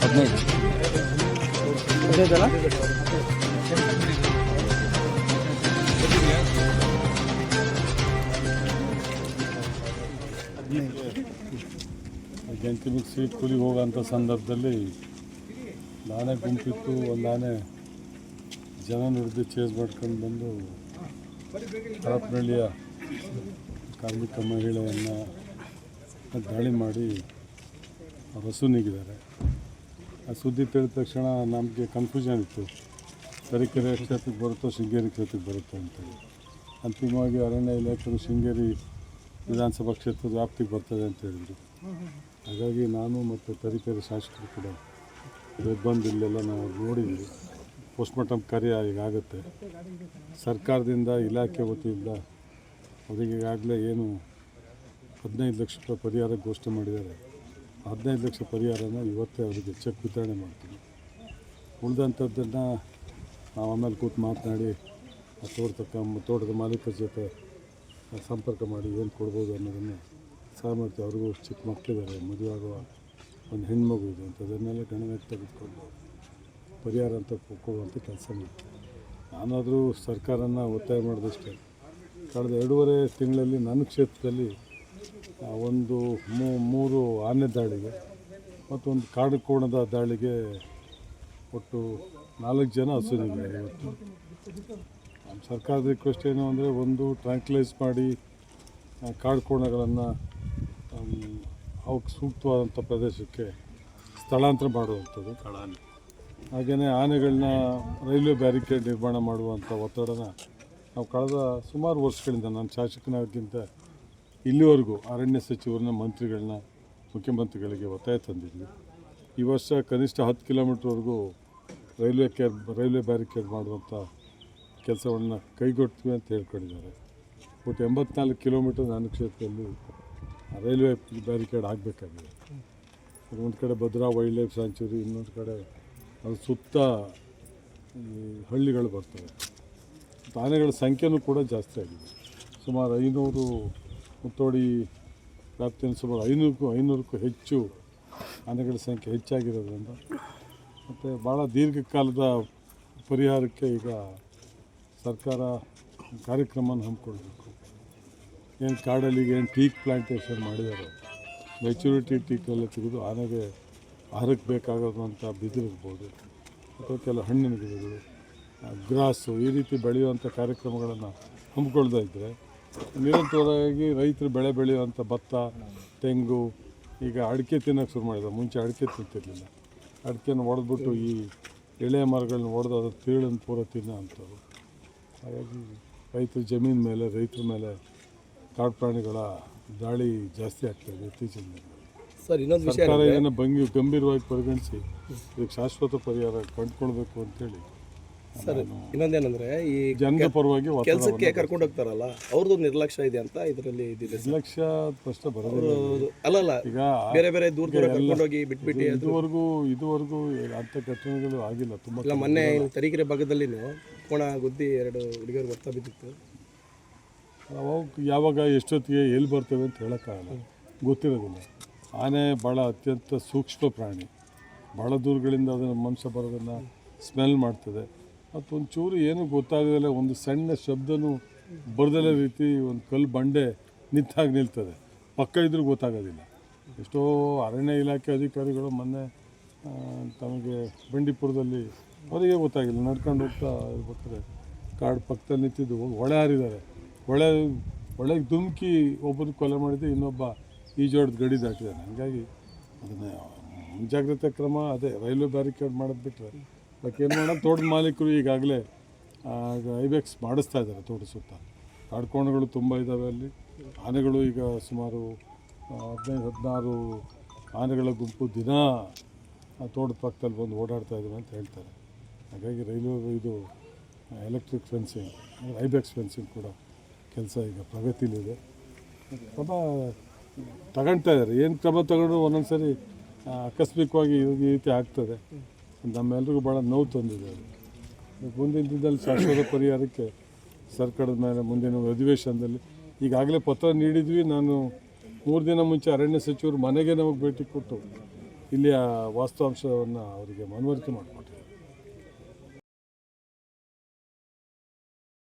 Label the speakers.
Speaker 1: ಹದಿನೈದು
Speaker 2: ಹದಿನೈದಲ್ಲ
Speaker 3: ಜಂತಿಮಿಗೆ ಸೀಟ್ ಕೂಲಿಗೆ ಹೋಗೋಂಥ ಸಂದರ್ಭದಲ್ಲಿ ನಾನೇ ಗುಂಪಿತ್ತು ಒಂದು ನಾನೇ ಜನ ನುಡಿದು ಚೇಸ್ ಮಾಡ್ಕೊಂಡು ಬಂದು ಹರಪನಹಳ್ಳಿಯ ಕಾರ್ಮಿಕ ಮಹಿಳೆಯನ್ನು ದಾಳಿ ಮಾಡಿ ಹಸು ನೀಗಿದ್ದಾರೆ. ಆ ಸುದ್ದಿ ತಿಳಿದ ತಕ್ಷಣ ನಮಗೆ ಕನ್ಫ್ಯೂಷನ್ ಇತ್ತು. ತರೀಕೆರೆ ಕ್ಷೇತ್ರಕ್ಕೆ ಬರುತ್ತೋ, ಶೃಂಗೇರಿ ಕ್ಷೇತ್ರಕ್ಕೆ ಬರುತ್ತೋ ಅಂತೇಳಿ. ಅಂತಿಮವಾಗಿ ಅರಣ್ಯ ಇಲಾಖೆಯು ಶೃಂಗೇರಿ ವಿಧಾನಸಭಾ ಕ್ಷೇತ್ರದ ವ್ಯಾಪ್ತಿಗೆ ಬರ್ತದೆ ಅಂತ ಹೇಳಿದರು ಹಾಗಾಗಿ ನಾನು ಮತ್ತು ತರೀಕೆರೆ ಶಾಸಕರು ಕೂಡ ಬಂದು ಇಲ್ಲೆಲ್ಲ ನಾವು ನೋಡಿದ್ವಿ. ಪೋಸ್ಟ್ಮಾರ್ಟಮ್ ಕಾರ್ಯ ಈಗಾಗುತ್ತೆ ಸರ್ಕಾರದಿಂದ ಇಲಾಖೆ ವತಿಯಿಂದ ಅವರಿಗೆ ಈಗಾಗಲೇ ಏನು ಹದಿನೈದು ಲಕ್ಷ ರೂಪಾಯಿ ಪರಿಹಾರ ಘೋಷಣೆ ಮಾಡಿದ್ದಾರೆ. ಹದಿನೈದು ಲಕ್ಷ ಪರಿಹಾರನ ಇವತ್ತೇ ಅವರಿಗೆ ಚೆಕ್ ವಿತರಣೆ ಮಾಡ್ತೀವಿ. ಉಳಿದಂಥದ್ದನ್ನು ನಾವು ಆಮೇಲೆ ಕೂತು ಮಾತನಾಡಿ, ಆ ತೋಟದ ತೋಟದ ಮಾಲೀಕರ ಜೊತೆ ಸಂಪರ್ಕ ಮಾಡಿ ಏನು ಕೊಡ್ಬೋದು ಅನ್ನೋದನ್ನು ಸಾಮರ್ಥ್ಯ ಅವ್ರಿಗೂ ಚಿಕ್ಕ ಮಕ್ಕಳಿದ್ದಾರೆ ಮದುವೆ ಆಗುವ ಒಂದು ಹೆಣ್ಮಗು ಇದೆ ಅಂತ ಅದನ್ನೆಲ್ಲ ಗಣನೆಗೆ ತೆಗೆದುಕೊಂಡು ಪರಿಹಾರ ಅಂತ ಕೊಡುವಂಥ ಕೆಲಸ ಮಾಡ್ತೀವಿ. ನಾನಾದರೂ ಸರ್ಕಾರನ ಒತ್ತಾಯ ಮಾಡಿದಷ್ಟೇ. ಕಳೆದ ಎರಡೂವರೆ ತಿಂಗಳಲ್ಲಿ ನನ್ನ ಕ್ಷೇತ್ರದಲ್ಲಿ ಒಂದು ಮೂರು ಆನೆ ದಾಳಿಗೆ ಮತ್ತು ಒಂದು ಕಾಡು ಕೋಣದ ದಾಳಿಗೆ ಒಟ್ಟು ನಾಲ್ಕು ಜನ ಹಸುರಿದ್ದಾರೆ ಇವತ್ತು. ನಮ್ಮ ಸರ್ಕಾರದ ರಿಕ್ವೆಸ್ಟ್ ಏನು ಅಂದರೆ ಒಂದು ಟ್ರ್ಯಾಂಕ್ಲೈಸ್ ಮಾಡಿ ಆ, ಕಾಡು ಕೋಣಗಳನ್ನು ಅವಕ್ಕೆ ಸೂಕ್ತವಾದಂಥ ಪ್ರದೇಶಕ್ಕೆ ಸ್ಥಳಾಂತರ ಮಾಡುವಂಥದ್ದು. ಹಾಗೆಯೇ ಆನೆಗಳನ್ನ ರೈಲ್ವೆ ಬ್ಯಾರಿಕೇಡ್ ನಿರ್ಮಾಣ ಮಾಡುವಂಥ ಒತ್ತಡನ ನಾವು ಕಳೆದ ಸುಮಾರು ವರ್ಷಗಳಿಂದ ನಾನು ಶಾಸಕನಾಗಿಂತ ಇಲ್ಲಿವರೆಗೂ ಅರಣ್ಯ ಸಚಿವರನ್ನ, ಮಂತ್ರಿಗಳನ್ನ, ಮುಖ್ಯಮಂತ್ರಿಗಳಿಗೆ ಒತ್ತಾಯ ತಂದಿದ್ವಿ. ಈ ವರ್ಷ ಕನಿಷ್ಠ ಹತ್ತು ಕಿಲೋಮೀಟ್ರ್ವರೆಗೂ ರೈಲ್ವೆ ಕೇರ್, ರೈಲ್ವೆ ಬ್ಯಾರಿಕೇಡ್ ಮಾಡುವಂಥ ಕೆಲಸವನ್ನು ಕೈಗೊಡ್ತೀವಿ ಅಂತ ಹೇಳ್ಕೊಂಡಿದ್ದಾರೆ. ಒಟ್ಟು ಎಂಬತ್ನಾಲ್ಕು ಕಿಲೋಮೀಟರ್ ನನ್ನ ಕ್ಷೇತ್ರದಲ್ಲಿ ರೈಲ್ವೆ ಬ್ಯಾರಿಕೇಡ್ ಆಗಬೇಕಾಗಿದೆ. ಒಂದು ಕಡೆ ಭದ್ರಾ ವೈಲ್ಡ್ ಲೈಫ್ ಸ್ಯಾಂಚುರಿ ಇನ್ನೊಂದು ಕಡೆ ಅದು ಸುತ್ತ ಹಳ್ಳಿಗಳು ಬರ್ತವೆ. ಆನೆಗಳ ಸಂಖ್ಯೆನೂ ಕೂಡ ಜಾಸ್ತಿ ಆಗಿದೆ. ಸುಮಾರು ಐನೂರು ಮುತ್ತೋಡಿ ವ್ಯಾಪ್ತಿಯನ್ನು ಸುಮಾರು ಐನೂರಕ್ಕೂ ಐನೂರಕ್ಕೂ ಹೆಚ್ಚು ಆನೆಗಳ ಸಂಖ್ಯೆ ಹೆಚ್ಚಾಗಿರೋದ್ರಿಂದ. ಮತ್ತು ಭಾಳ ದೀರ್ಘಕಾಲದ ಪರಿಹಾರಕ್ಕೆ ಈಗ ಸರ್ಕಾರ ಕಾರ್ಯಕ್ರಮನ ಹಮ್ಮಿಕೊಳ್ಬೇಕು ಏನು ಕಾಡಲ್ಲಿ ಏನು ಟೀಕ್ ಪ್ಲಾಂಟೇಷನ್ ಮಾಡಿದ್ದಾರೆ ಮೆಚುರಿಟಿ ಟೀಕೆಲ್ಲ ತೆಗೆದು ಆನೆಗೆ ಆಹಾರಕ್ಕೆ ಬೇಕಾಗುವಂಥ ಬಿದಿರಿರ್ಬೋದು ಅಥವಾ ಕೆಲವು ಹಣ್ಣಿನ ಗಿಡಗಳು ಗ್ರಾಸು ಈ ರೀತಿ ಬೆಳೆಯುವಂಥ ಕಾರ್ಯಕ್ರಮಗಳನ್ನು ಹಮ್ಮಿಕೊಳ್ತಾ ಇದ್ದರೆ ನಿರಂತರವಾಗಿ ರೈತರು ಬೆಳೆ ಬೆಳೆಯುವಂಥ ಭತ್ತ ತೆಂಗು ಈಗ ಅಡಿಕೆ ತಿನ್ನೋಕ್ಕೆ ಶುರು ಮಾಡಿದ್ದಾರೆ ಮುಂಚೆ ಅಡಿಕೆ ತಿಂತಿರಲಿಲ್ಲ. ಅಡಿಕೆನ ಹೊಡೆದ್ಬಿಟ್ಟು ಈ ಎಳೆ ಮರಗಳನ್ನ ಹೊಡೆದು ಅದ್ರ ತೀಳನ್ನು ಪೂರ ತಿನ್ನೋ ಅಂಥವ್ರು ಹಾಗಾಗಿ ರೈತರ ಜಮೀನು ಮೇಲೆ ರೈತರ ಮೇಲೆ ಕಾಡು ಪ್ರಾಣಿಗಳ ದಾಳಿ ಜಾಸ್ತಿ ಆಗ್ತಾಯಿದೆ ಇತ್ತೀಚಿನ ದಿನಗಳಲ್ಲಿ.
Speaker 2: ಸರ್ ಇನ್ನೊಂದು ವಿಷಯ
Speaker 3: ಸರ್ಕಾರ ಇದನ್ನು ಭಂಗಿ ಗಂಭೀರವಾಗಿ ಪರಿಗಣಿಸಿ ಇದಕ್ಕೆ ಶಾಶ್ವತ ಪರಿಹಾರ ಕಂಡುಕೊಳ್ಬೇಕು ಅಂತೇಳಿ
Speaker 2: ಸರ್ ಇನ್ನೊಂದೇನಂದ್ರೆ ಈ
Speaker 3: ಜನರ ಪರವಾಗಿ
Speaker 2: ಕೆಲಸಕ್ಕೆ ಕರ್ಕೊಂಡು ಹೋಗ್ತಾರಲ್ಲ ಅವ್ರದ್ದು ನಿರ್ಲಕ್ಷ್ಯ ಇದೆ ಅಂತ ಇದರಲ್ಲಿ ಇದಿದೆ
Speaker 3: ನಿರ್ಲಕ್ಷ್ಯ ಪ್ರಶ್ನೆ ಬರೋದು
Speaker 2: ಅಲ್ಲಲ್ಲ
Speaker 3: ಈಗ
Speaker 2: ಬೇರೆ ಬೇರೆ ದೂರ ದೂರ ಕರ್ಕೊಂಡೋಗಿ ಬಿಟ್ಬಿಟ್ಟು
Speaker 3: ಇದು- ಇದುವರೆಗೂ ಇದುವರೆಗೂ ಅಂಥ ಘಟನೆಗಳು ಆಗಿಲ್ಲ ತುಂಬ
Speaker 2: ಇಲ್ಲ ಮೊನ್ನೆ ತರೀಕೆರೆ ಭಾಗದಲ್ಲಿನೂ ಕೋಣ ಗುದ್ದಿ ಎರಡು ಹುಡುಗಿಯರು ಬರ್ತಾ ಬಿದ್ದಿತ್ತು.
Speaker 3: ಅವಾಗ ಯಾವಾಗ ಎಷ್ಟೊತ್ತಿಗೆ ಎಲ್ಲಿ ಬರ್ತವೆ ಅಂತ ಹೇಳೋಕ್ಕಾಗಲ್ಲ. ಗೊತ್ತಿರೋದಿಲ್ಲ. ಆನೆ ಭಾಳ ಅತ್ಯಂತ ಸೂಕ್ಷ್ಮ ಪ್ರಾಣಿ. ಭಾಳ ದೂರಗಳಿಂದ ಅದನ್ನು ಮನುಷ್ಯ ಬರೋದನ್ನು ಸ್ಮೆಲ್ ಮಾಡ್ತದೆ. ಮತ್ತು ಒಂಚೂರು ಏನೂ ಗೊತ್ತಾಗೋದಿಲ್ಲ ಒಂದು ಸಣ್ಣ ಶಬ್ದನೂ ಬರ್ದಲೇ ರೀತಿ ಒಂದು ಕಲ್ಲು ಬಂಡೆ ನಿಂತಾಗಿ ನಿಲ್ತದೆ. ಪಕ್ಕ ಇದ್ರೂ ಗೊತ್ತಾಗೋದಿಲ್ಲ. ಎಷ್ಟೋ ಅರಣ್ಯ ಇಲಾಖೆ ಅಧಿಕಾರಿಗಳು ಮೊನ್ನೆ ತಮಗೆ ಬಂಡೀಪುರದಲ್ಲಿ ಅವರಿಗೆ ಗೊತ್ತಾಗಿಲ್ಲ. ನಡ್ಕೊಂಡು ಹೋಗ್ತಾ ಇರ್ಬೇಕಾದ್ರೆ ಕಾಡು ಪಕ್ಕದಲ್ಲಿ ನಿಂತಿದ್ದು ಹೊಳೆ ಹಾರಿದ್ದಾರೆ. ಹೊಳೆ ಹೊಳೆಗೆ ಧುಮುಕಿ ಒಬ್ಬರು ಕೊಲೆ ಮಾಡಿದ್ದು ಇನ್ನೊಬ್ಬ ಈಜೋಡ್ದು ಗಡಿ ದಾಟಿದ್ದಾನೆ. ಹಂಗಾಗಿ ಅದನ್ನು, ಮುಂಜಾಗ್ರತೆ ಕ್ರಮ ಅದೇ ರೈಲ್ವೆ ಬ್ಯಾರಿಕೇಡ್ ಮಾಡೋದು ಬಿಟ್ಟರೆ ಏನು ಮಾಡೋಣ ತೋಟದ ಮಾಲೀಕರು ಈಗಾಗಲೇ ಐಬೆಕ್ಸ್ ಮಾಡಿಸ್ತಾ ಇದ್ದಾರೆ ತೋಟದ ಸುತ್ತ. ಕಾಡ್ಕೋಣಗಳು ತುಂಬ ಇದ್ದಾವೆ ಅಲ್ಲಿ. ಆನೆಗಳು ಈಗ ಸುಮಾರು ಹದಿನೈದು, ಹದಿನಾರು ಆನೆಗಳ ಗುಂಪು ದಿನ ತೋಟದ ಪಕ್ಕದಲ್ಲಿ ಬಂದು ಓಡಾಡ್ತಾ ಇದ್ದಾವೆ ಅಂತ ಹೇಳ್ತಾರೆ. ಹಾಗಾಗಿ ರೈಲ್ವೆ ಇದು ಎಲೆಕ್ಟ್ರಿಕ್ ಫೆನ್ಸಿಂಗ್ ಐಬೆಕ್ಸ್ ಫೆನ್ಸಿಂಗ್ ಕೂಡ ಕೆಲಸ ಈಗ ಪ್ರಗತಿಲಿದೆ ಕ್ರಮ ತಗೊಳ್ತಾ ಇದ್ದಾರೆ. ಏನು ಕ್ರಮ ತಗೊಂಡು ಒಂದೊಂದು ಸರಿ ಆಕಸ್ಮಿಕವಾಗಿ ಈ ರೀತಿ ಆಗ್ತದೆ. ನಮ್ಮೆಲ್ರಿಗೂ ಭಾಳ ನೋವು ತಂದಿದೆ ಅದು. ಮುಂದಿನ ದಿನದಲ್ಲಿ ಶಾಶ್ವತ ಪರಿಹಾರಕ್ಕೆ ಸರ್ಕಾರದ ಮೇಲೆ ಮುಂದಿನ ಅಧಿವೇಶನದಲ್ಲಿ ಈಗಾಗಲೇ ಪತ್ರ ನೀಡಿದ್ವಿ. ನಾನು ಮೂರು ದಿನ ಮುಂಚೆ ಅರಣ್ಯ ಸಚಿವರು ಮನೆಗೆ ನಮಗೆ ಭೇಟಿ ಕೊಟ್ಟು ಇಲ್ಲಿಯ ವಾಸ್ತವಾಂಶವನ್ನು ಅವರಿಗೆ ಮನವರಿಕೆ ಮಾಡಿಕೊಟ್ಟಿದ್ದೀವಿ